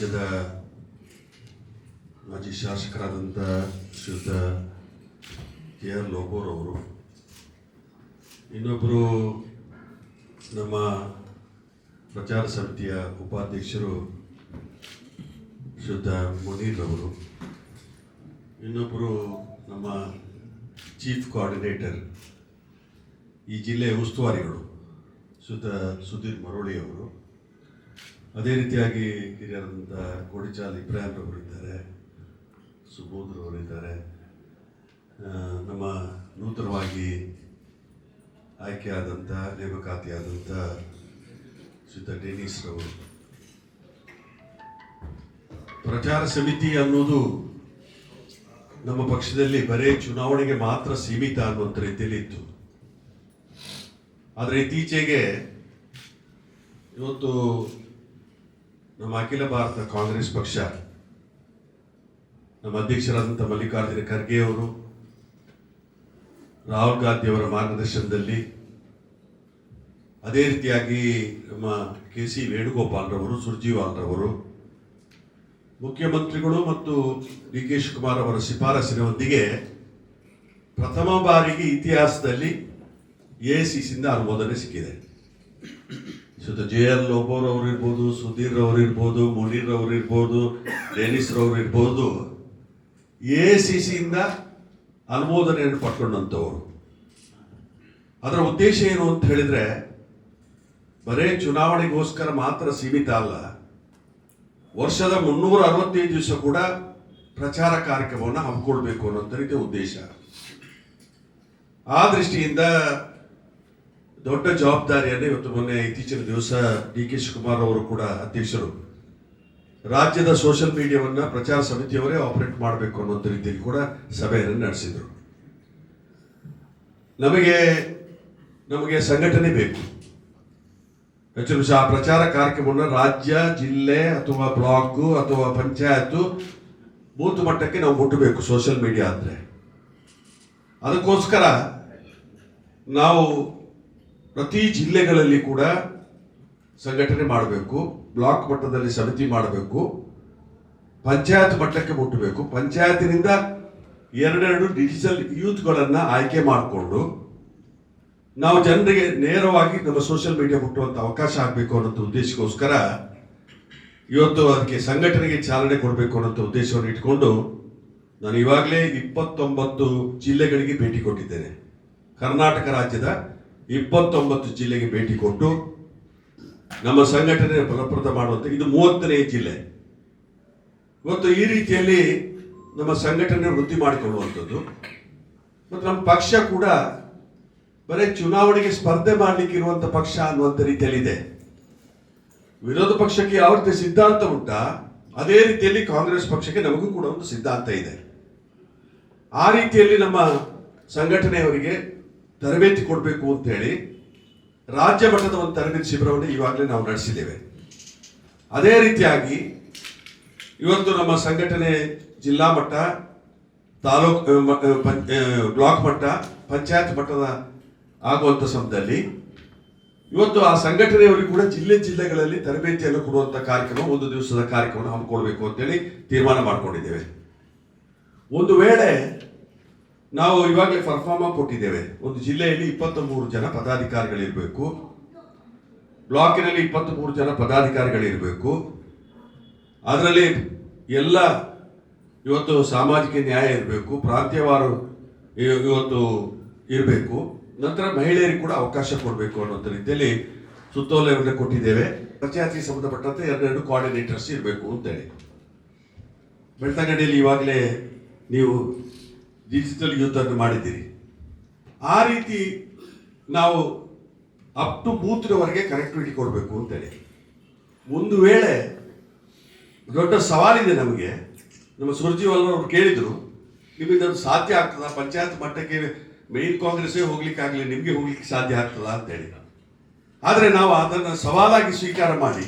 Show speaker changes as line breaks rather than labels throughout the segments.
ರಾಜ್ಯದ ಮಾಜಿ ಶಾಸಕರಾದಂಥ ಶ್ರೀಯುತ ಕೆ ಆರ್ ಲೋಬೋರ್ ಅವರು ಇನ್ನೊಬ್ಬರು ನಮ್ಮ ಪ್ರಚಾರ ಸಮಿತಿಯ ಉಪಾಧ್ಯಕ್ಷರು ಶ್ರೀಯುತ ಮುನೀರ್ ಅವರು ಇನ್ನೊಬ್ಬರು ನಮ್ಮ ಚೀಫ್ ಕೋಆರ್ಡಿನೇಟರ್ ಈ ಜಿಲ್ಲೆಯ ಉಸ್ತುವಾರಿಗಳು ಶ್ರೀಯುತ ಸುಧೀರ್ ಮರೋಳಿ ಅವರು ಅದೇ ರೀತಿಯಾಗಿ ಹಿರಿಯರಾದಂಥ ಕೋಡಿಚಾಲ್ ಇಬ್ರಾಹಿಂ ರವರು ಇದ್ದಾರೆ, ಸುಬೋಧ್ ಅವರು ಇದ್ದಾರೆ. ನಮ್ಮ ನೂತನವಾಗಿ ಆಯ್ಕೆಯಾದಂಥ ನೇಮಕಾತಿಯಾದಂಥ ಶ್ರೀತ ಡೇನಿಸ್ ರವರು. ಪ್ರಚಾರ ಸಮಿತಿ ಅನ್ನೋದು ನಮ್ಮ ಪಕ್ಷದಲ್ಲಿ ಬರೇ ಚುನಾವಣೆಗೆ ಮಾತ್ರ ಸೀಮಿತ ಅನ್ನುವಂಥ ರೀತಿಯಲ್ಲಿ ಇತ್ತು. ಆದರೆ ಇತ್ತೀಚೆಗೆ ಇವತ್ತು ನಮ್ಮ ಅಖಿಲ ಭಾರತ ಕಾಂಗ್ರೆಸ್ ಪಕ್ಷ, ನಮ್ಮ ಅಧ್ಯಕ್ಷರಾದಂಥ ಮಲ್ಲಿಕಾರ್ಜುನ ಖರ್ಗೆ ಅವರು, ರಾಹುಲ್ ಗಾಂಧಿ ಅವರ ಮಾರ್ಗದರ್ಶನದಲ್ಲಿ ಅದೇ ರೀತಿಯಾಗಿ ನಮ್ಮ ಕೆ ಸಿ ವೇಣುಗೋಪಾಲ್ರವರು ಸುರ್ಜಿವಾಲ್ರವರು ಮುಖ್ಯಮಂತ್ರಿಗಳು ಮತ್ತು ಡಿ ಕೆ ಶಿವಕುಮಾರ್ ಅವರ ಶಿಫಾರಸಿನೊಂದಿಗೆ ಪ್ರಥಮ ಬಾರಿಗೆ ಇತಿಹಾಸದಲ್ಲಿ ಎ ಸಿ ಸಿಂದ ಅನುಮೋದನೆ ಸಿಕ್ಕಿದೆ. ಸುತ್ತ ಜೆ ಆರ್ ಲೋಬೋರ್ ಅವರು ಇರ್ಬೋದು ಸುಧೀರ್ ಅವರು ಇರ್ಬೋದು ಮುನೀರ್ ಅವರು ಇರ್ಬೋದು ಡೆನಿಸ್ ಇರ್ಬೋದು ಎ ಸಿ ಸಿಯಿಂದ ಅನುಮೋದನೆಯನ್ನು ಪಡ್ಕೊಂಡಂಥವ್ರು. ಅದರ ಉದ್ದೇಶ ಏನು ಅಂತ ಹೇಳಿದ್ರೆ, ಬರೇ ಚುನಾವಣೆಗೋಸ್ಕರ ಮಾತ್ರ ಸೀಮಿತ ಅಲ್ಲ. ವರ್ಷದ ಮುನ್ನೂರ ಅರವತ್ತೈದು ದಿವಸ ಕೂಡ ಪ್ರಚಾರ ಕಾರ್ಯಕ್ರಮವನ್ನು ಹಮ್ಮಿಕೊಳ್ಬೇಕು ಅನ್ನೋಂಥ ರೀತಿಯ ಉದ್ದೇಶ. ಆ ದೃಷ್ಟಿಯಿಂದ ದೊಡ್ಡ ಜವಾಬ್ದಾರಿಯನ್ನು ಇವತ್ತು ಮೊನ್ನೆ ಇತ್ತೀಚಿನ ದಿವಸ ಡಿ ಕೆ ಶಿವಕುಮಾರ್ ಅವರು ಕೂಡ ಅಧ್ಯಕ್ಷರು. ರಾಜ್ಯದ ಸೋಷಿಯಲ್ ಮೀಡಿಯಾವನ್ನು ಪ್ರಚಾರ ಸಮಿತಿಯವರೇ ಆಪರೇಟ್ ಮಾಡಬೇಕು ಅನ್ನೋಂಥ ರೀತಿಯಲ್ಲಿ ಕೂಡ ಸಭೆಯನ್ನು ನಡೆಸಿದರು. ನಮಗೆ ನಮಗೆ ಸಂಘಟನೆ ಬೇಕು. ಹೆಚ್ಚು ಆ ಪ್ರಚಾರ ಕಾರ್ಯಕ್ರಮವನ್ನು ರಾಜ್ಯ, ಜಿಲ್ಲೆ ಅಥವಾ ಬ್ಲಾಕ್ ಅಥವಾ ಪಂಚಾಯತ್ ಬೂತ್ ಮಟ್ಟಕ್ಕೆ ನಾವು ಮುಟ್ಟಬೇಕು ಸೋಷಿಯಲ್ ಮೀಡಿಯಾ ಅಂದರೆ. ಅದಕ್ಕೋಸ್ಕರ ನಾವು ಪ್ರತಿ ಜಿಲ್ಲೆಗಳಲ್ಲಿ ಕೂಡ ಸಂಘಟನೆ ಮಾಡಬೇಕು, ಬ್ಲಾಕ್ ಮಟ್ಟದಲ್ಲಿ ಸಮಿತಿ ಮಾಡಬೇಕು, ಪಂಚಾಯತ್ ಮಟ್ಟಕ್ಕೆ ಮುಟ್ಟಬೇಕು ಪಂಚಾಯತಿನಿಂದ ಎರಡೆರಡು ಡಿಜಿಟಲ್ ಯೂತ್ಗಳನ್ನು ಆಯ್ಕೆ ಮಾಡಿಕೊಂಡು ನಾವು ಜನರಿಗೆ ನೇರವಾಗಿ ನಮ್ಮ ಸೋಷಿಯಲ್ ಮೀಡಿಯಾ ಮುಟ್ಟುವಂಥ ಅವಕಾಶ ಆಗಬೇಕು ಅನ್ನೋಂಥ ಉದ್ದೇಶಕ್ಕೋಸ್ಕರ ಇವತ್ತು ಅದಕ್ಕೆ ಸಂಘಟನೆಗೆ ಚಾಲನೆ ಕೊಡಬೇಕು ಅನ್ನೋಂಥ ಉದ್ದೇಶವನ್ನು ಇಟ್ಕೊಂಡು ನಾನು ಇವಾಗಲೇ ಇಪ್ಪತ್ತೊಂಬತ್ತು ಜಿಲ್ಲೆಗಳಿಗೆ ಭೇಟಿ ಕೊಟ್ಟಿದ್ದೇನೆ. ಕರ್ನಾಟಕ ರಾಜ್ಯದ ಇಪ್ಪತ್ತೊಂಬತ್ತು ಜಿಲ್ಲೆಗೆ ಭೇಟಿ ಕೊಟ್ಟು ನಮ್ಮ ಸಂಘಟನೆ ಫಲಪ್ರದ ಮಾಡುವಂತ ಇದು ಮೂವತ್ತನೇ ಜಿಲ್ಲೆ. ಇವತ್ತು ಈ ರೀತಿಯಲ್ಲಿ ನಮ್ಮ ಸಂಘಟನೆ ವೃದ್ಧಿ ಮಾಡಿಕೊಳ್ಳುವಂಥದ್ದು. ಮತ್ತು ನಮ್ಮ ಪಕ್ಷ ಕೂಡ ಬರೀ ಚುನಾವಣೆಗೆ ಸ್ಪರ್ಧೆ ಮಾಡಲಿಕ್ಕೆ ಇರುವಂತ ಪಕ್ಷ ಅನ್ನುವಂಥ ರೀತಿಯಲ್ಲಿದೆ. ವಿರೋಧ ಪಕ್ಷಕ್ಕೆ ಯಾವ ರೀತಿ ಸಿದ್ಧಾಂತ ಉಂಟಾ, ಅದೇ ರೀತಿಯಲ್ಲಿ ಕಾಂಗ್ರೆಸ್ ಪಕ್ಷಕ್ಕೆ ನಮಗೂ ಕೂಡ ಒಂದು ಸಿದ್ಧಾಂತ ಇದೆ. ಆ ರೀತಿಯಲ್ಲಿ ನಮ್ಮ ಸಂಘಟನೆಯವರಿಗೆ ತರಬೇತಿ ಕೊಡಬೇಕು ಅಂತ ಹೇಳಿ ರಾಜ್ಯ ಮಟ್ಟದ ಒಂದು ತರಬೇತಿ ಶಿಬಿರವನ್ನು ಈವಾಗಲೇ ನಾವು ನಡೆಸಿದ್ದೇವೆ. ಅದೇ ರೀತಿಯಾಗಿ ಇವತ್ತು ನಮ್ಮ ಸಂಘಟನೆ ಜಿಲ್ಲಾ ಮಟ್ಟ, ತಾಲೂಕ್ ಬ್ಲಾಕ್ ಮಟ್ಟ, ಪಂಚಾಯತ್ ಮಟ್ಟದ ಆಗುವಂಥ ಸಮಯದಲ್ಲಿ ಇವತ್ತು ಆ ಸಂಘಟನೆಯವರಿಗೆ ಕೂಡ ಜಿಲ್ಲೆ ಜಿಲ್ಲೆಗಳಲ್ಲಿ ತರಬೇತಿಯನ್ನು ಕೊಡುವಂಥ ಕಾರ್ಯಕ್ರಮ, ಒಂದು ದಿವಸದ ಕಾರ್ಯಕ್ರಮ ಹಮ್ಮಿಕೊಳ್ಬೇಕು ಅಂತೇಳಿ ತೀರ್ಮಾನ ಮಾಡಿಕೊಂಡಿದ್ದೇವೆ. ಒಂದು ವೇಳೆ ನಾವು ಇವಾಗಲೇ ಪರ್ಫಾರ್ಮ ಕೊಟ್ಟಿದ್ದೇವೆ. ಒಂದು ಜಿಲ್ಲೆಯಲ್ಲಿ ಇಪ್ಪತ್ತ ಮೂರು ಜನ ಪದಾಧಿಕಾರಿಗಳಿರಬೇಕು. ಬ್ಲಾಕಿನಲ್ಲಿ ಇಪ್ಪತ್ತ್ ಮೂರು ಜನ ಪದಾಧಿಕಾರಿಗಳಿರಬೇಕು. ಅದರಲ್ಲಿ ಎಲ್ಲ ಇವತ್ತು ಸಾಮಾಜಿಕ ನ್ಯಾಯ ಇರಬೇಕು, ಪ್ರಾಂತ್ಯವಾರು ಇವತ್ತು ಇರಬೇಕು. ನಂತರ ಮಹಿಳೆಯರಿಗೆ ಕೂಡ ಅವಕಾಶ ಕೊಡಬೇಕು ಅನ್ನೋಂಥ ರೀತಿಯಲ್ಲಿ ಸುತ್ತೋಲೆಯನ್ನು ಕೊಟ್ಟಿದ್ದೇವೆ. ಪಂಚಾಯತಿಗೆ ಸಂಬಂಧಪಟ್ಟಂತೆ ಎರಡೆರಡು ಕೋಆರ್ಡಿನೇಟರ್ಸ್ ಇರಬೇಕು ಅಂತೇಳಿ. ಬೆಳ್ತಂಗಡಿಯಲ್ಲಿ ಇವಾಗಲೇ ನೀವು ಡಿಜಿಟಲ್ ಯೂತ್ ಅನ್ನು ಮಾಡಿದ್ದೀರಿ. ಆ ರೀತಿ ನಾವು ಅಪ್ ಟು ಬೂತ್ವರೆಗೆ ಕನೆಕ್ಟಿವಿಟಿ ಕೊಡಬೇಕು ಅಂತೇಳಿ. ಒಂದು ವೇಳೆ ದೊಡ್ಡ ಸವಾಲಿದೆ ನಮಗೆ, ನಮ್ಮ ಸುರ್ಜಿವಾಲ್ ಅವರು ಕೇಳಿದರು, ನಿಮಗೆ ಅದು ಸಾಧ್ಯ ಆಗ್ತದ? ಪಂಚಾಯತ್ ಮಟ್ಟಕ್ಕೆ ಮೇನ್ ಕಾಂಗ್ರೆಸ್ಸೇ ಹೋಗ್ಲಿಕ್ಕಾಗಲಿ ನಿಮಗೆ ಹೋಗ್ಲಿಕ್ಕೆ ಸಾಧ್ಯ ಆಗ್ತದಾ ಅಂತ ಹೇಳಿ ಆದರೆ ನಾವು ಅದನ್ನು ಸವಾಲಾಗಿ ಸ್ವೀಕಾರ ಮಾಡಿ,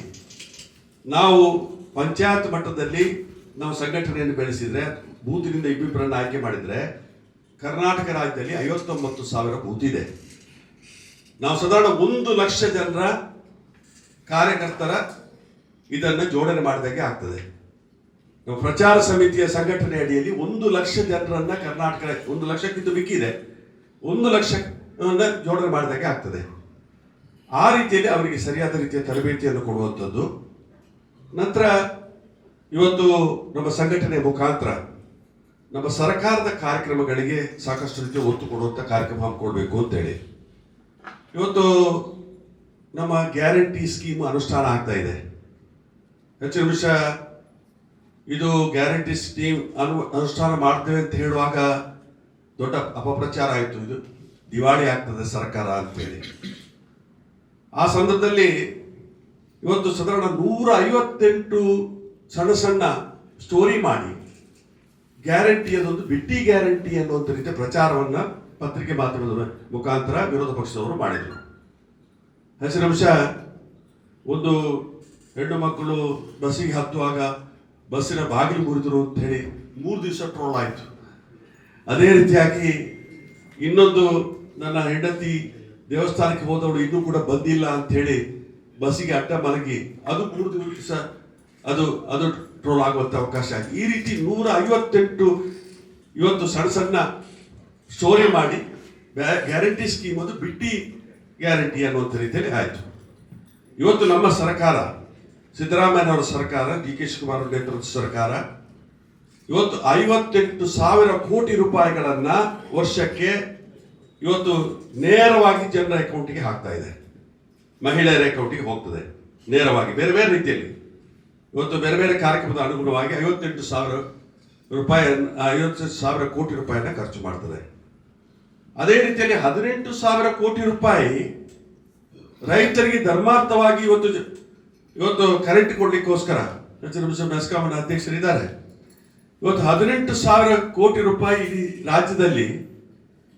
ನಾವು ಪಂಚಾಯತ್ ಮಟ್ಟದಲ್ಲಿ ನಾವು ಸಂಘಟನೆಯನ್ನು ಬೆಳೆಸಿದ್ರೆ ಬೂತಿನಿಂದ ಇಬ್ಬಿಬ್ಬರನ್ನು ಆಯ್ಕೆ ಮಾಡಿದರೆ ಕರ್ನಾಟಕ ರಾಜ್ಯದಲ್ಲಿ ಐವತ್ತೊಂಬತ್ತು ಸಾವಿರ ಬೂತ್ ನಾವು ಸಾಧಾರಣ ಒಂದು ಲಕ್ಷ ಜನರ ಕಾರ್ಯಕರ್ತರ ಇದನ್ನು ಜೋಡಣೆ ಮಾಡಿದಾಗೆ ಆಗ್ತದೆ. ನಮ್ಮ ಪ್ರಚಾರ ಸಮಿತಿಯ ಸಂಘಟನೆ ಅಡಿಯಲ್ಲಿ ಒಂದು ಲಕ್ಷ ಜನರನ್ನ ಕರ್ನಾಟಕ ಒಂದು ಲಕ್ಷಕ್ಕಿಂತ ಮಿಕ್ಕಿದೆ. ಒಂದು ಲಕ್ಷ ಜೋಡಣೆ ಮಾಡಿದಾಗೆ ಆಗ್ತದೆ. ಆ ರೀತಿಯಲ್ಲಿ ಅವರಿಗೆ ಸರಿಯಾದ ರೀತಿಯ ತರಬೇತಿಯನ್ನು ಕೊಡುವಂಥದ್ದು. ನಂತರ ಇವತ್ತು ನಮ್ಮ ಸಂಘಟನೆ ಮುಖಾಂತರ ನಮ್ಮ ಸರ್ಕಾರದ ಕಾರ್ಯಕ್ರಮಗಳಿಗೆ ಸಾಕಷ್ಟು ರೀತಿಯ ಒತ್ತು ಕೊಡುವಂಥ ಕಾರ್ಯಕ್ರಮ ಹಮ್ಮಿಕೊಳ್ಬೇಕು ಅಂತೇಳಿ ಇವತ್ತು ನಮ್ಮ ಗ್ಯಾರಂಟಿ ಸ್ಕೀಮ್ ಅನುಷ್ಠಾನ ಆಗ್ತಾ ಇದೆ. ಹೆಚ್ಚಿನ ವಿಷಯ ಇದು ಗ್ಯಾರಂಟಿ ಸ್ಕೀಮ್ ಅನು, ಅನುಷ್ಠಾನ ಮಾಡ್ತೇವೆ ಅಂತ ಹೇಳುವಾಗ ದೊಡ್ಡ ಅಪಪ್ರಚಾರ ಆಯಿತು. ಇದು ದಿವಾಳಿ ಆಗ್ತದೆ ಸರ್ಕಾರ ಅಂತೇಳಿ ಆ ಸಂದರ್ಭದಲ್ಲಿ ಇವತ್ತು ಸಾಧಾರಣ ನೂರ ಐವತ್ತೆಂಟು ಸಣ್ಣ ಸಣ್ಣ ಸ್ಟೋರಿ ಮಾಡಿ ಗ್ಯಾರಂಟಿ ಅದೊಂದು ಬಿಟ್ಟಿ ಗ್ಯಾರಂಟಿ ಅನ್ನುವಂಥ ರೀತಿಯ ಪ್ರಚಾರವನ್ನ ಪತ್ರಿಕೆ ಮಾಧ್ಯಮದ ಮುಖಾಂತರ ವಿರೋಧ ಪಕ್ಷದವರು ಮಾಡಿದರು. ಹೆಸರಂಶ ಒಂದು ಹೆಣ್ಣು ಮಕ್ಕಳು ಬಸ್ಸಿಗೆ ಹತ್ತುವಾಗ ಬಸ್ಸಿನ ಬಾಗಿಲು ಮುರಿದ್ರು ಅಂತ ಹೇಳಿ ಮೂರು ದಿವಸ ಟ್ರೋಲ್ ಆಯಿತು. ಅದೇ ರೀತಿಯಾಗಿ ಇನ್ನೊಂದು ನನ್ನ ಹೆಂಡತಿ ದೇವಸ್ಥಾನಕ್ಕೆ ಹೋದವಳು ಇನ್ನೂ ಕೂಡ ಬಂದಿಲ್ಲ ಅಂತ ಹೇಳಿ ಬಸ್ಸಿಗೆ ಅಡ್ಡ ಮಲಗಿ, ಅದು ಮೂರು ದಿವಸ, ಅದು ಅದು ಟ್ರೋಲ್ ಆಗುವಂಥ ಅವಕಾಶ ಆಗಿದೆ ಈ ರೀತಿ ನೂರ ಐವತ್ತೆಂಟು ಇವತ್ತು ಸಣ್ಣ ಸಣ್ಣ ಸ್ಟೋರಿ ಮಾಡಿ ಗ್ಯಾರಂಟಿ ಸ್ಕೀಮ್ ಒಂದು ಬಿಟ್ಟಿ ಗ್ಯಾರಂಟಿ ಅನ್ನುವಂಥ ರೀತಿಯಲ್ಲಿ ಆಯಿತು. ಇವತ್ತು ನಮ್ಮ ಸರ್ಕಾರ, ಸಿದ್ದರಾಮಯ್ಯನವರ ಸರ್ಕಾರ, ಡಿ ಕೆ ಶಿವಕುಮಾರ್ ನೇತೃತ್ವದ ಸರ್ಕಾರ, ಇವತ್ತು ಐವತ್ತೆಂಟು ಸಾವಿರ ಕೋಟಿ ರೂಪಾಯಿಗಳನ್ನು ವರ್ಷಕ್ಕೆ ಇವತ್ತು ನೇರವಾಗಿ ಜನರ ಅಕೌಂಟಿಗೆ ಹಾಕ್ತಾ ಇದೆ. ಮಹಿಳೆಯರ ಅಕೌಂಟಿಗೆ ಹೋಗ್ತದೆ, ನೇರವಾಗಿ, ಬೇರೆ ಬೇರೆ ರೀತಿಯಲ್ಲಿ. ಇವತ್ತು ಬೇರೆ ಬೇರೆ ಕಾರ್ಯಕ್ರಮದ ಅನುಗುಣವಾಗಿ ಐವತ್ತೆಂಟು ಸಾವಿರ ರೂಪಾಯಿ ಐವತ್ತೆಂಟು ಸಾವಿರ ಕೋಟಿ ರೂಪಾಯಿನ ಖರ್ಚು ಮಾಡ್ತದೆ. ಅದೇ ರೀತಿಯಲ್ಲಿ ಹದಿನೆಂಟು ಸಾವಿರ ಕೋಟಿ ರೂಪಾಯಿ ರೈತರಿಗೆ ಧರ್ಮಾರ್ಥವಾಗಿ ಇವತ್ತು ಇವತ್ತು ಕರೆಂಟ್ ಕೊಡ್ಲಿಕ್ಕೋಸ್ಕರ ಮೆಸ್ಕಾಂನ ಅಧ್ಯಕ್ಷರಿದ್ದಾರೆ. ಇವತ್ತು ಹದಿನೆಂಟು ಸಾವಿರ ಕೋಟಿ ರೂಪಾಯಿ ಇಡೀ ರಾಜ್ಯದಲ್ಲಿ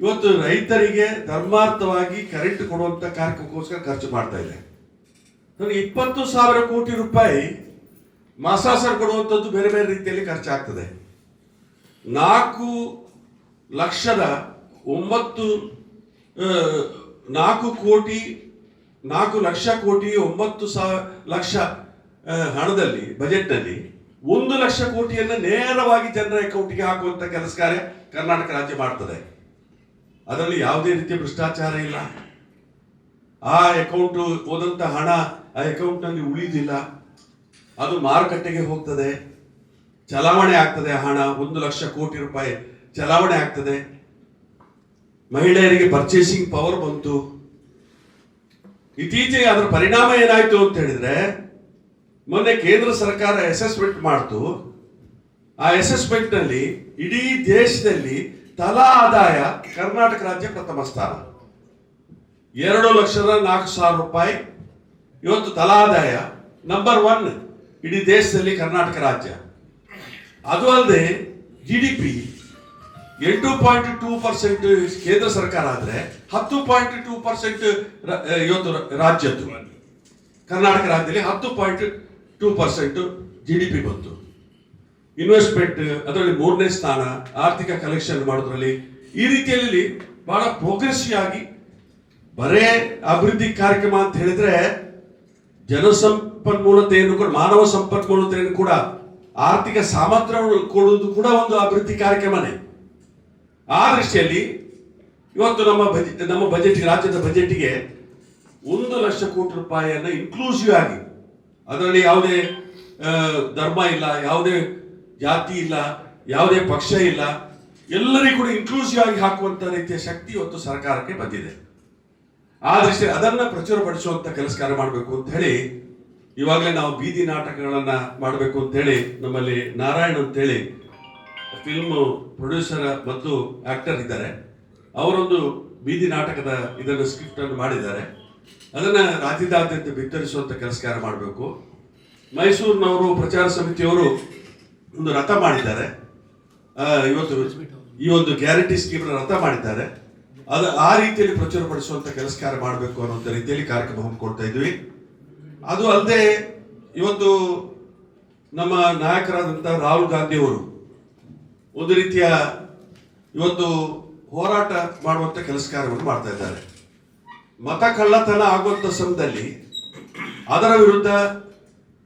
ಇವತ್ತು ರೈತರಿಗೆ ಧರ್ಮಾರ್ಥವಾಗಿ ಕರೆಂಟ್ ಕೊಡುವಂತ ಕಾರ್ಯಕ್ರಮಕ್ಕೋಸ್ಕರ ಖರ್ಚು ಮಾಡ್ತಾ ಇದೆ. ಇಪ್ಪತ್ತು ಸಾವಿರ ಕೋಟಿ ರೂಪಾಯಿ ಮಾಸಾಸರ್ ಕೊಡುವಂಥದ್ದು ಬೇರೆ ಬೇರೆ ರೀತಿಯಲ್ಲಿ ಖರ್ಚಾಗ್ತದೆ. ನಾಲ್ಕು ಲಕ್ಷದ ಒಂಬತ್ತು ನಾಲ್ಕು ಕೋಟಿ, ನಾಲ್ಕು ಲಕ್ಷ ಕೋಟಿ ಒಂಬತ್ತು ಸಾವಿರ ಲಕ್ಷ ಹಣದಲ್ಲಿ, ಬಜೆಟ್ನಲ್ಲಿ ಒಂದು ಲಕ್ಷ ಕೋಟಿಯನ್ನು ನೇರವಾಗಿ ಜನರ ಅಕೌಂಟಿಗೆ ಹಾಕುವಂಥ ಕೆಲಸ ಕಾರ್ಯ ಕರ್ನಾಟಕ ರಾಜ್ಯ ಮಾಡ್ತದೆ. ಅದರಲ್ಲಿ ಯಾವುದೇ ರೀತಿಯ ಭ್ರಷ್ಟಾಚಾರ ಇಲ್ಲ. ಆ ಅಕೌಂಟು ಹೋದಂಥ ಹಣ ಆ ಅಕೌಂಟ್ನಲ್ಲಿ ಉಳಿದಿಲ್ಲ. ಅದು ಮಾರುಕಟ್ಟೆಗೆ ಹೋಗ್ತದೆ, ಚಲಾವಣೆ ಆಗ್ತದೆ, ಹಣ ಒಂದು ಲಕ್ಷ ಕೋಟಿ ರೂಪಾಯಿ ಚಲಾವಣೆ ಆಗ್ತದೆ. ಮಹಿಳೆಯರಿಗೆ ಪರ್ಚೇಸಿಂಗ್ ಪವರ್ ಬಂತು. ಇತ್ತೀಚೆಗೆ ಅದರ ಪರಿಣಾಮ ಏನಾಯ್ತು ಅಂತ ಹೇಳಿದ್ರೆ, ಮೊನ್ನೆ ಕೇಂದ್ರ ಸರ್ಕಾರ ಅಸೆಸ್ಮೆಂಟ್ ಮಾಡ್ತು. ಆ ಅಸೆಸ್ಮೆಂಟ್ನಲ್ಲಿ ಇಡೀ ದೇಶದಲ್ಲಿ ತಲಾ ಆದಾಯ ಕರ್ನಾಟಕ ರಾಜ್ಯ ಪ್ರಥಮ ಸ್ಥಾನ. ಎರಡು ಲಕ್ಷದ ನಾಲ್ಕು ಸಾವಿರ ರೂಪಾಯಿ. ಇವತ್ತು ತಲಾ ಆದಾಯ ನಂಬರ್ ಒನ್ ಇಡೀ ದೇಶದಲ್ಲಿ ಕರ್ನಾಟಕ ರಾಜ್ಯ. ಅದು ಅಲ್ಲದೆ ಜಿ ಡಿ ಪಿ ಎಂಟು ಪಾಯಿಂಟ್ ಟೂ ಪರ್ಸೆಂಟ್ ಕೇಂದ್ರ ಸರ್ಕಾರ ಆದರೆ ಹತ್ತು ಪಾಯಿಂಟ್ ಟೂ ಪರ್ಸೆಂಟ್ ಇವತ್ತು ರಾಜ್ಯದ್ದು. ಕರ್ನಾಟಕ ರಾಜ್ಯದಲ್ಲಿ ಹತ್ತು point two percent G D P ಬಂತು. ಇನ್ವೆಸ್ಟ್ಮೆಂಟ್, ಅದರಲ್ಲಿ ಮೂರನೇ ಸ್ಥಾನ, ಆರ್ಥಿಕ ಕಲೆಕ್ಷನ್ ಮಾಡೋದ್ರಲ್ಲಿ ಈ ರೀತಿಯಲ್ಲಿ ಬಹಳ ಪ್ರೋಗ್ರೆಸಿವ್ ಆಗಿ ಬರೇ ಅಭಿವೃದ್ಧಿ ಕಾರ್ಯಕ್ರಮ ಅಂತ ಹೇಳಿದ್ರೆ ಜನಸಂಪನ್ಮೂಲತೆಯನ್ನು ಕೂಡ, ಮಾನವ ಸಂಪನ್ಮೂಲತೆಯನ್ನು ಕೂಡ, ಆರ್ಥಿಕ ಸಾಮರ್ಥ್ಯವನ್ನು ಕೊಡುವುದು ಕೂಡ ಒಂದು ಅಭಿವೃದ್ಧಿ ಕಾರ್ಯಕ್ರಮನೇ. ಆ ದೃಷ್ಟಿಯಲ್ಲಿ ಇವತ್ತು ನಮ್ಮ ಬಜೆಟ್ ನಮ್ಮ ಬಜೆಟ್, ರಾಜ್ಯದ ಬಜೆಟ್ಗೆ ಒಂದು ಲಕ್ಷ ಕೋಟಿ ರೂಪಾಯಿಯನ್ನು ಇನ್ಕ್ಲೂಸಿವ್ ಆಗಿ, ಅದರಲ್ಲಿ ಯಾವುದೇ ಧರ್ಮ ಇಲ್ಲ, ಯಾವುದೇ ಜಾತಿ ಇಲ್ಲ, ಯಾವುದೇ ಪಕ್ಷ ಇಲ್ಲ, ಎಲ್ಲರಿಗೂ ಕೂಡ ಇನ್ಕ್ಲೂಸಿವ್ ಆಗಿ ಹಾಕುವಂತ ರೀತಿಯ ಶಕ್ತಿ ಇವತ್ತು ಸರ್ಕಾರಕ್ಕೆ ಬಂದಿದೆ. ಆ ದೃಷ್ಟಿ ಅದನ್ನ ಪ್ರಚುರಪಡಿಸುವಂತ ಕೆಲಸ ಕಾರ್ಯ ಮಾಡಬೇಕು ಅಂತ ಹೇಳಿ ಇವಾಗಲೇ ನಾವು ಬೀದಿ ನಾಟಕಗಳನ್ನ ಮಾಡಬೇಕು ಅಂತ ಹೇಳಿ ನಮ್ಮಲ್ಲಿ ನಾರಾಯಣ್ ಅಂತ ಹೇಳಿ ಫಿಲ್ಮ್ ಪ್ರೊಡ್ಯೂಸರ್ ಮತ್ತು ಆಕ್ಟರ್ ಇದ್ದಾರೆ. ಅವರೊಂದು ಬೀದಿ ನಾಟಕದ ಇದನ್ನು ಸ್ಕ್ರಿಪ್ಟ್ ಅನ್ನು ಮಾಡಿದ್ದಾರೆ. ಅದನ್ನ ರಾಜ್ಯದಾದ್ಯಂತ ಬಿತ್ತರಿಸುವಂತ ಕೆಲಸ ಕಾರ್ಯ ಮಾಡಬೇಕು. ಮೈಸೂರಿನವರು ಪ್ರಚಾರ ಸಮಿತಿಯವರು ಒಂದು ರಥ ಮಾಡಿದ್ದಾರೆ. ಇವತ್ತು ಈ ಒಂದು ಗ್ಯಾರಂಟಿ ಸ್ಕೀಮ್ ರಥ ಮಾಡಿದ್ದಾರೆ. ಅದು ಆ ರೀತಿಯಲ್ಲಿ ಪ್ರಚುರಪಡಿಸುವಂತ ಕೆಲಸ ಕಾರ್ಯ ಮಾಡಬೇಕು ಅನ್ನೋಂಥ ರೀತಿಯಲ್ಲಿ ಕಾರ್ಯಕ್ರಮ ಹಮ್ಮಿಕೊಳ್ತಾ ಇದ್ವಿ. ಅದು ಅಲ್ಲದೆ ಇವತ್ತು ನಮ್ಮ ನಾಯಕರಾದಂಥ ರಾಹುಲ್ ಗಾಂಧಿ ಅವರು ಒಂದು ರೀತಿಯ ಇವತ್ತು ಹೋರಾಟ ಮಾಡುವಂಥ ಕೆಲಸ ಕಾರ್ಯವನ್ನು ಮಾಡ್ತಾ ಇದ್ದಾರೆ. ಮತ ಕಳ್ಳತನ ಆಗುವಂಥ ಸಮಯದಲ್ಲಿ ಅದರ ವಿರುದ್ಧ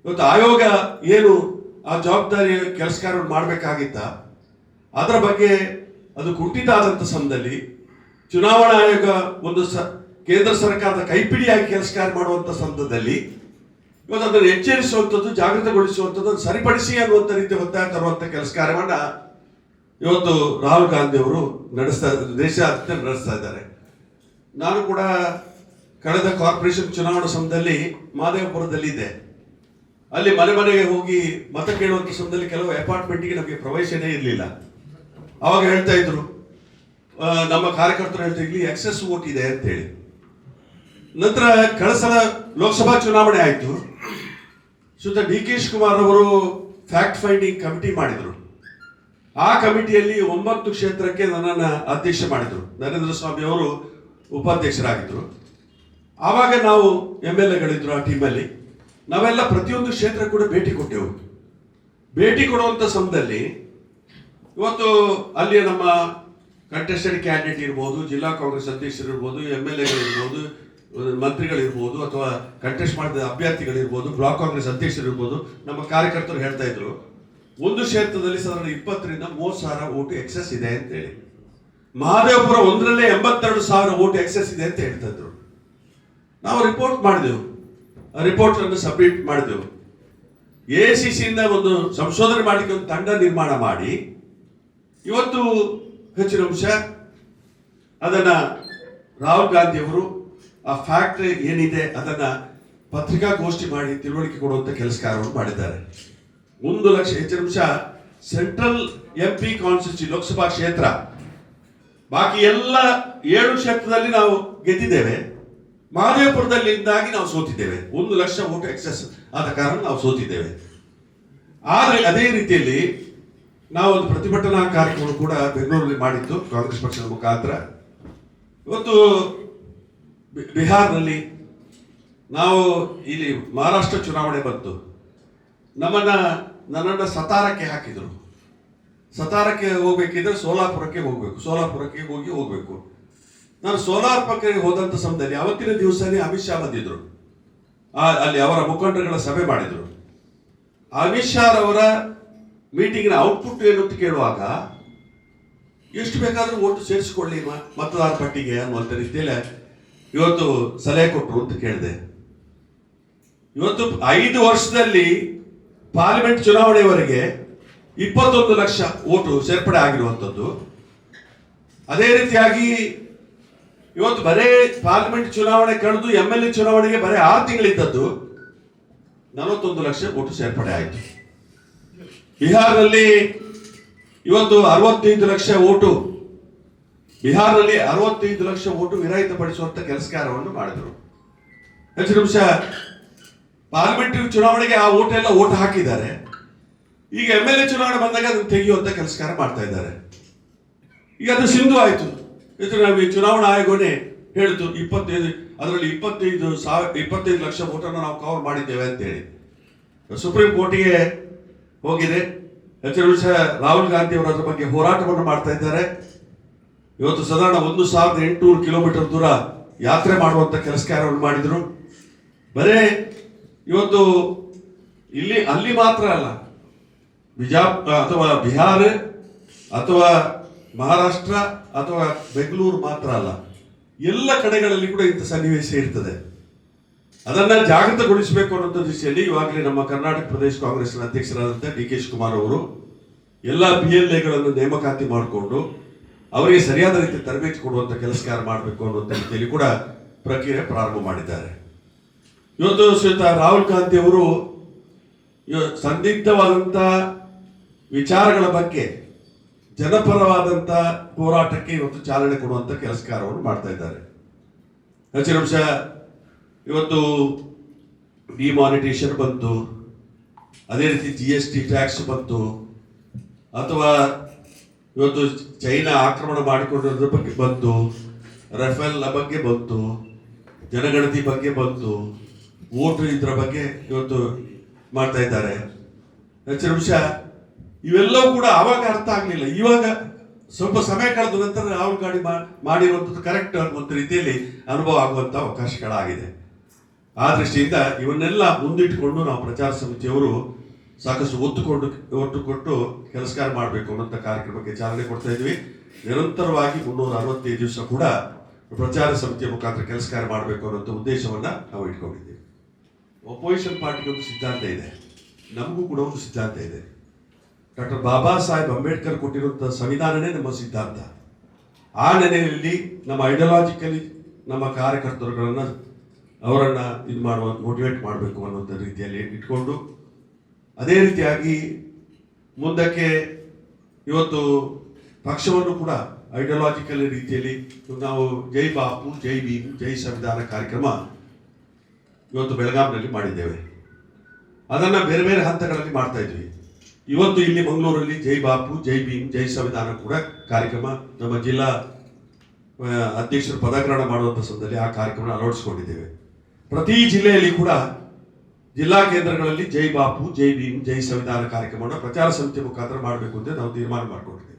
ಇವತ್ತು ಆಯೋಗ ಏನು ಆ ಜವಾಬ್ದಾರಿ ಕೆಲಸ ಕಾರ್ಯವನ್ನು ಮಾಡಬೇಕಾಗಿತ್ತ, ಅದರ ಬಗ್ಗೆ ಅದು ಕುಂಠಿತ ಆದಂಥ ಸಮಯದಲ್ಲಿ ಚುನಾವಣಾ ಆಯೋಗ ಒಂದು ಸ, ಕೇಂದ್ರ ಸರ್ಕಾರದ ಕೈಪಿಡಿಯಾಗಿ ಕೆಲಸ ಕಾರ್ಯ ಮಾಡುವಂಥ ಸಂದರ್ಭದಲ್ಲಿ ಇವತ್ತು ಅದನ್ನು ಎಚ್ಚರಿಸುವಂಥದ್ದು ಜಾಗೃತಗೊಳಿಸುವಂಥದ್ದು ಸರಿಪಡಿಸಿ ಅನ್ನುವಂಥ ರೀತಿ ಒತ್ತಾಯ ತರುವಂಥ ಕೆಲಸ ಕಾರ್ಯವನ್ನ ಇವತ್ತು ರಾಹುಲ್ ಗಾಂಧಿ ಅವರು ನಡೆಸ್ತಾ ದೇಶಾದ್ಯಂತ ನಡೆಸ್ತಾ ಇದ್ದಾರೆ. ನಾನು ಕೂಡ ಕಳೆದ ಕಾರ್ಪೊರೇಷನ್ ಚುನಾವಣಾ ಸಮಯದಲ್ಲಿ ಮಾದೇವಪುರದಲ್ಲಿ ಇದೆ ಅಲ್ಲಿ ಮನೆ ಮನೆಗೆ ಹೋಗಿ ಮತ ಕೇಳುವಂಥ ಸಮಯದಲ್ಲಿ ಕೆಲವು ಅಪಾರ್ಟ್ಮೆಂಟ್ಗೆ ನಮಗೆ ಪ್ರವೇಶನೇ ಇರಲಿಲ್ಲ. ಅವಾಗ ಹೇಳ್ತಾ ಇದ್ರು ನಮ್ಮ ಕಾರ್ಯಕರ್ತರು ಹೇಳ್ತಾ ಇರಲಿ ಎಕ್ಸೆಸ್ ವೋಟ್ ಇದೆ ಅಂತ ಹೇಳಿ ನಂತರ ಕಳಸಲ ಲೋಕಸಭಾ ಚುನಾವಣೆ ಆಯಿತು. ಸುತ್ತ ಡಿ ಕೆ ಶಿವಕುಮಾರ್ ಅವರು ಫ್ಯಾಕ್ಟ್ ಫೈಂಡಿಂಗ್ ಕಮಿಟಿ ಮಾಡಿದರು. ಆ ಕಮಿಟಿಯಲ್ಲಿ ಒಂಬತ್ತು ಕ್ಷೇತ್ರಕ್ಕೆ ನನ್ನನ್ನು ಅಧ್ಯಕ್ಷ ಮಾಡಿದರು. ನರೇಂದ್ರ ಸ್ವಾಮಿ ಅವರು ಉಪಾಧ್ಯಕ್ಷರಾಗಿದ್ದರು ಆವಾಗ ನಾವು ಎಂ ಎಲ್ ಎಗಳಿದ್ರು ಆ ಟೀಮಲ್ಲಿ. ನಾವೆಲ್ಲ ಪ್ರತಿಯೊಂದು ಕ್ಷೇತ್ರ ಕೂಡ ಭೇಟಿ ಕೊಟ್ಟೆವು. ಭೇಟಿ ಕೊಡುವಂಥ ಸಮಯದಲ್ಲಿ ಇವತ್ತು ಅಲ್ಲಿಯ ನಮ್ಮ ಕಂಟೆಸ್ಟೆಡ್ ಕ್ಯಾಂಡಿಡೇಟ್ ಇರ್ಬೋದು, ಜಿಲ್ಲಾ ಕಾಂಗ್ರೆಸ್ ಅಧ್ಯಕ್ಷರು ಇರ್ಬೋದು ಎಂ ಎಲ್ ಎಗಳಿರ್ಬೋದು ಮಂತ್ರಿಗಳಿರ್ಬೋದು ಅಥವಾ ಕಂಟೆಸ್ಟ್ ಮಾಡಿದ ಅಭ್ಯರ್ಥಿಗಳಿರ್ಬೋದು, ಬ್ಲಾಕ್ ಕಾಂಗ್ರೆಸ್ ಅಧ್ಯಕ್ಷರು ಇರ್ಬೋದು ನಮ್ಮ ಕಾರ್ಯಕರ್ತರು ಹೇಳ್ತಾ ಇದ್ರು, ಒಂದು ಕ್ಷೇತ್ರದಲ್ಲಿ ಸಾಧಾರಣ ಇಪ್ಪತ್ತರಿಂದ ಮೂವತ್ತು ಸಾವಿರ ಓಟು ಎಕ್ಸೆಸ್ ಇದೆ ಅಂತೇಳಿ ಮಹಾದೇವಪುರ ಒಂದರಲ್ಲೇ ಎಂಬತ್ತೆರಡು ಸಾವಿರ ಓಟು ಎಕ್ಸೆಸ್ ಇದೆ ಅಂತ ಹೇಳ್ತಾ ಇದ್ರು. ನಾವು ರಿಪೋರ್ಟ್ ಮಾಡಿದೆವು. ರಿಪೋರ್ಟ್ ಅನ್ನು ಸಬ್ಮಿಟ್ ಮಾಡಿದೆವು. ಎ ಸಿ ಸಿಯಿಂದ ಒಂದು ಸಂಶೋಧನೆ ಮಾಡಲಿಕ್ಕೆ ಒಂದು ತಂಡ ನಿರ್ಮಾಣ ಮಾಡಿ, ಇವತ್ತು ಹೆಚ್ಚಿನ ಅಂಶ, ಅದನ್ನ ರಾಹುಲ್ ಗಾಂಧಿ ಅವರು ಆ ಫ್ಯಾಕ್ಟ್ರಿ ಏನಿದೆ ಅದನ್ನ ಪತ್ರಿಕಾಗೋಷ್ಠಿ ಮಾಡಿ ತಿಳುವಳಿಕೆ ಕೊಡುವಂತ ಕೆಲಸ ಕಾರ್ಯವನ್ನು ಮಾಡಿದ್ದಾರೆ. ಒಂದು ಲಕ್ಷ ಹೆಚ್ಚಿನ ನಿಮಿಷ central M P constituency Lok Sabha ಕ್ಷೇತ್ರ. ಬಾಕಿ ಎಲ್ಲ ಏಳು ಕ್ಷೇತ್ರದಲ್ಲಿ ನಾವು ಗೆದ್ದಿದ್ದೇವೆ. ಮಹದೇವಪುರದಲ್ಲಿಂದಾಗಿ ನಾವು ಸೋತಿದ್ದೇವೆ. ಒಂದು ಲಕ್ಷ ಓಟ್ ಎಕ್ಸೆಸ್ ಆದ ಕಾರಣ ನಾವು ಸೋತಿದ್ದೇವೆ. ಆದರೆ ಅದೇ ರೀತಿಯಲ್ಲಿ ನಾವು ಪ್ರತಿಭಟನಾ ಕಾರ್ಯಕ್ರಮ ಕೂಡ ಬೆಂಗಳೂರಲ್ಲಿ ಮಾಡಿತ್ತು ಕಾಂಗ್ರೆಸ್ ಪಕ್ಷದ ಮುಖಾಂತರ. ಇವತ್ತು ಬಿಹಾರ್ನಲ್ಲಿ ನಾವು ಇಲ್ಲಿ ಮಹಾರಾಷ್ಟ್ರ ಚುನಾವಣೆ ಬಂತು. ನಮ್ಮನ್ನು, ನನ್ನನ್ನು ಸತಾರಕ್ಕೆ ಹಾಕಿದರು. ಸತಾರಕ್ಕೆ ಹೋಗಬೇಕಿದ್ರೆ ಸೋಲಾಪುರಕ್ಕೆ ಹೋಗಬೇಕು. ಸೋಲಾಪುರಕ್ಕೆ ಹೋಗಿ ಹೋಗಬೇಕು. ನಾನು ಸೋಲಾಪುರಕ್ಕೆ ಹೋದಂಥ ಸಮಯದಲ್ಲಿ ಅವತ್ತಿನ ದಿವಸನೇ ಅಮಿತ್ ಶಾ ಬಂದಿದ್ದರು ಅಲ್ಲಿ ಅವರ ಮುಖಂಡರುಗಳ ಸಭೆ ಮಾಡಿದ್ರು. ಅಮಿತ್ ಶಾ ಅವರ ಮೀಟಿಂಗಿನ ಔಟ್ಪುಟ್ ಏನು ಅಂತ ಕೇಳುವಾಗ, ಎಷ್ಟು ಬೇಕಾದರೂ ಓಟು ಸೇರಿಸಿಕೊಳ್ಳಿ ಮತದಾರ ಪಟ್ಟಿಗೆ ಅನ್ನುವಂಥ ರೀತಿಯಲ್ಲಿ ಇವತ್ತು ಸಲಹೆ ಕೊಟ್ಟರು ಅಂತ ಕೇಳಿದೆ. ಇವತ್ತು ಐದು ವರ್ಷದಲ್ಲಿ ಪಾರ್ಲಿಮೆಂಟ್ ಚುನಾವಣೆಯವರೆಗೆ ಇಪ್ಪತ್ತೊಂದು ಲಕ್ಷ ಓಟು ಸೇರ್ಪಡೆ ಆಗಿರುವಂಥದ್ದು. ಅದೇ ರೀತಿಯಾಗಿ ಇವತ್ತು ಬರೇ ಪಾರ್ಲಿಮೆಂಟ್ ಚುನಾವಣೆ ಕಳೆದು ಎಂ ಎಲ್ ಎ ಚುನಾವಣೆಗೆ ಬರೇ ಆರು ತಿಂಗಳಿದ್ದದ್ದು ನಲವತ್ತೊಂದು ಲಕ್ಷ ಓಟು ಸೇರ್ಪಡೆ ಆಯಿತು. ಬಿಹಾರದಲ್ಲಿ ಇವತ್ತು ಅರವತ್ತೈದು ಲಕ್ಷ ಓಟು ಬಿಹಾರದಲ್ಲಿ ಅರವತ್ತೈದು ಲಕ್ಷ ಓಟು ವಿರಹಿತಪಡಿಸುವಂತ ಕೆಲಸ ಕೆಲಸಕಾರವನ್ನು ಮಾಡಿದರು. ಹೆಚ್ಚು ನಿಮಿಷ ಪಾರ್ಲಿಮೆಂಟ್ ಚುನಾವಣೆಗೆ ಆ ಓಟ್ ಎಲ್ಲ ಓಟ್ ಹಾಕಿದ್ದಾರೆ. ಈಗ ಎಂ ಎಲ್ ಎ ಚುನಾವಣೆ ಬಂದಾಗ ಅದನ್ನು ತೆಗೆಯುವಂತ ಕೆಲಸಕಾರ ಮಾಡ್ತಾ ಇದ್ದಾರೆ. ಈಗ ಅದು ಸಿಂಧು ಆಯಿತು. ಇದು ನಾವು ಈ ಚುನಾವಣಾ ಆಯೋಗನೇ ಹೇಳಿತು, ಇಪ್ಪತ್ತೈದು, ಅದರಲ್ಲಿ ಇಪ್ಪತ್ತೈದು ಸಾವಿರ ಇಪ್ಪತ್ತೈದು ಲಕ್ಷ ಓಟನ್ನು ನಾವು ಕವರ್ ಮಾಡಿದ್ದೇವೆ ಅಂತೇಳಿ. ಸುಪ್ರೀಂ ಕೋರ್ಟಿಗೆ ಹೋಗಿದೆ. ಹೆಚ್ಚಿನ ರಾಹುಲ್ ಗಾಂಧಿ ಅವರು ಅದ್ರ ಬಗ್ಗೆ ಹೋರಾಟವನ್ನು ಮಾಡ್ತಾ ಇದ್ದಾರೆ. ಇವತ್ತು ಸಾಧಾರಣ ಒಂದು ಸಾವಿರದ ಎಂಟುನೂರು ಕಿಲೋಮೀಟರ್ ದೂರ ಯಾತ್ರೆ ಮಾಡುವಂತ ಕೆಲಸ ಕಾರ್ಯವನ್ನು ಮಾಡಿದ್ರು. ಬರೇ ಇವತ್ತು ಇಲ್ಲಿ, ಅಲ್ಲಿ ಮಾತ್ರ ಅಲ್ಲ. ಬಿಜಾ ಅಥವಾ ಬಿಹಾರ, ಅಥವಾ ಮಹಾರಾಷ್ಟ್ರ, ಅಥವಾ ಬೆಂಗಳೂರು ಮಾತ್ರ ಅಲ್ಲ. ಎಲ್ಲ ಕಡೆಗಳಲ್ಲಿ ಕೂಡ ಇಂಥ ಸನ್ನಿವೇಶ ಇರ್ತದೆ. ಅದನ್ನ ಜಾಗೃತಗೊಳಿಸಬೇಕು ಅನ್ನೋ ದೃಷ್ಟಿಯಲ್ಲಿ ಇವಾಗಲೇ ನಮ್ಮ ಕರ್ನಾಟಕ ಪ್ರದೇಶ ಕಾಂಗ್ರೆಸ್ನ ಅಧ್ಯಕ್ಷರಾದಂಥ ಡಿ ಕೆ ಶಿವಕುಮಾರ್ ಅವರು ಎಲ್ಲ ಬಿ ಎಲ್ ಎಗಳನ್ನು ನೇಮಕಾತಿ ಮಾಡಿಕೊಂಡು ಅವರಿಗೆ ಸರಿಯಾದ ರೀತಿ ತರಬೇತಿ ಕೊಡುವಂತ ಕೆಲಸಕಾರ ಮಾಡಬೇಕು ಅನ್ನುವಂಥ ರೀತಿಯಲ್ಲಿ ಕೂಡ ಪ್ರಕ್ರಿಯೆ ಪ್ರಾರಂಭ ಮಾಡಿದ್ದಾರೆ. ಇವತ್ತು ಶ್ರೀಯುತ ರಾಹುಲ್ ಗಾಂಧಿ ಅವರು ಸಂದಿಗ್ಧವಾದಂಥ ವಿಚಾರಗಳ ಬಗ್ಗೆ ಜನಪರವಾದಂಥ ಹೋರಾಟಕ್ಕೆ ಇವತ್ತು ಚಾಲನೆ ಕೊಡುವಂತ ಕೆಲಸ ಕಾರ್ಯವನ್ನು ಮಾಡ್ತಾ ಇದ್ದಾರೆ. ಹಸಿರಂಶ ಇವತ್ತು ಡಿಮಾನಿಟೇಷನ್ ಬಂತು, ಅದೇ ರೀತಿ ಜಿ ಎಸ್ ಟಿ ಟ್ಯಾಕ್ಸ್ ಬಂತು, ಅಥವಾ ಇವತ್ತು ಚೈನಾ ಆಕ್ರಮಣ ಮಾಡಿಕೊಂಡಿರೋದ್ರ ಬಗ್ಗೆ ಬಂತು ರಫೇಲ್ ಬಗ್ಗೆ ಬಂತು ಜನಗಣತಿ ಬಗ್ಗೆ ಬಂತು ವೋಟ್ ಇದ್ರ ಬಗ್ಗೆ ಇವತ್ತು ಮಾಡ್ತಾ ಇದ್ದಾರೆ. ಹೆಚ್ಚಿನ ವಿಷಯ ಇವೆಲ್ಲವೂ ಕೂಡ ಆವಾಗ ಅರ್ಥ ಆಗಲಿಲ್ಲ. ಇವಾಗ ಸ್ವಲ್ಪ ಸಮಯ ಕಳೆದ ನಂತರ ರಾಹುಲ್ ಗಾಂಧಿ ಮಾಡಿರುವಂಥದ್ದು ಕರೆಕ್ಟ್ ಅನ್ನುವಂಥ ರೀತಿಯಲ್ಲಿ ಅನುಭವ ಆಗುವಂಥ ಅವಕಾಶಗಳಾಗಿದೆ. ಆ ದೃಷ್ಟಿಯಿಂದ ಇವನ್ನೆಲ್ಲ ಮುಂದಿಟ್ಟುಕೊಂಡು ನಾವು ಪ್ರಚಾರ ಸಮಿತಿಯವರು ಸಾಕಷ್ಟು ಒತ್ತು ಕೊಟ್ಟು ಕೆಲಸ ಕಾರ್ಯ ಮಾಡಬೇಕು ಅನ್ನೋಂಥ ಕಾರ್ಯಕ್ರಮಕ್ಕೆ ಚಾಲನೆ ಕೊಡ್ತಾ ಇದ್ವಿ. ನಿರಂತರವಾಗಿ ಮುನ್ನೂರ ಅರವತ್ತೈದು ದಿವಸ ಕೂಡ ಪ್ರಚಾರ ಸಮಿತಿಯ ಮುಖಾಂತರ ಕೆಲಸ ಮಾಡಬೇಕು ಅನ್ನೋಂಥ ಉದ್ದೇಶವನ್ನು ನಾವು ಇಟ್ಕೊಂಡಿದ್ದೀವಿ. ಅಪೋಸಿಷನ್ ಪಾರ್ಟಿಗೆ ಒಂದು ಸಿದ್ಧಾಂತ ಇದೆ. ನಮಗೂ ಕೂಡ ಒಂದು ಸಿದ್ಧಾಂತ ಇದೆ. ಡಾಕ್ಟರ್ ಬಾಬಾ ಸಾಹೇಬ್ ಅಂಬೇಡ್ಕರ್ ಕೊಟ್ಟಿರುವಂಥ ಸಂವಿಧಾನನೇ ನಮ್ಮ ಸಿದ್ಧಾಂತ. ಆ ನೆಲೆಯಲ್ಲಿ ನಮ್ಮ ಐಡಿಯಾಲಜಿಕಲಿ ನಮ್ಮ ಕಾರ್ಯಕರ್ತರುಗಳನ್ನು, ಅವರನ್ನು ಇದು ಮಾಡುವ ಮೋಟಿವೇಟ್ ಮಾಡಬೇಕು ಅನ್ನೋಂಥ ರೀತಿಯಲ್ಲಿ ಇಟ್ಕೊಂಡು ಅದೇ ರೀತಿಯಾಗಿ ಮುಂದಕ್ಕೆ ಇವತ್ತು ಪಕ್ಷವನ್ನು ಕೂಡ ಐಡಿಯಾಲಜಿಕಲ್ ರೀತಿಯಲ್ಲಿ ನಾವು ಜೈ ಬಾಪು, ಜೈ ಭೀಮ್, ಜೈ ಸಂವಿಧಾನ ಕಾರ್ಯಕ್ರಮ ಇವತ್ತು ಬೆಳಗಾವಿನಲ್ಲಿ ಮಾಡಿದ್ದೇವೆ. ಅದನ್ನು ಬೇರೆ ಬೇರೆ ಹಂತಗಳಲ್ಲಿ ಮಾಡ್ತಾ ಇದ್ವಿ. ಇವತ್ತು ಇಲ್ಲಿ ಮಂಗಳೂರಲ್ಲಿ ಜೈ ಬಾಪು, ಜೈ ಭೀಮ್, ಜೈ ಸಂವಿಧಾನ ಕೂಡ ಕಾರ್ಯಕ್ರಮ ನಮ್ಮ ಜಿಲ್ಲಾ ಅಧ್ಯಕ್ಷರು ಪದಗ್ರಹಣ ಮಾಡುವಂಥ ಸಂದರ್ಭದಲ್ಲಿ ಆ ಕಾರ್ಯಕ್ರಮ ಅಳವಡಿಸಿಕೊಂಡಿದ್ದೇವೆ. ಪ್ರತಿ ಜಿಲ್ಲೆಯಲ್ಲಿ ಕೂಡ ಜಿಲ್ಲಾ ಕೇಂದ್ರಗಳಲ್ಲಿ ಜೈ ಬಾಪು, ಜೈ ಭೀಮ್, ಜೈ ಸಂವಿಧಾನ ಕಾರ್ಯಕ್ರಮವನ್ನು ಪ್ರಚಾರ ಸಮಿತಿ ಮುಖಾಂತರ ಮಾಡಬೇಕು ಅಂತ ನಾವು ತೀರ್ಮಾನ ಮಾಡಿಕೊಂಡಿದ್ದೇವೆ.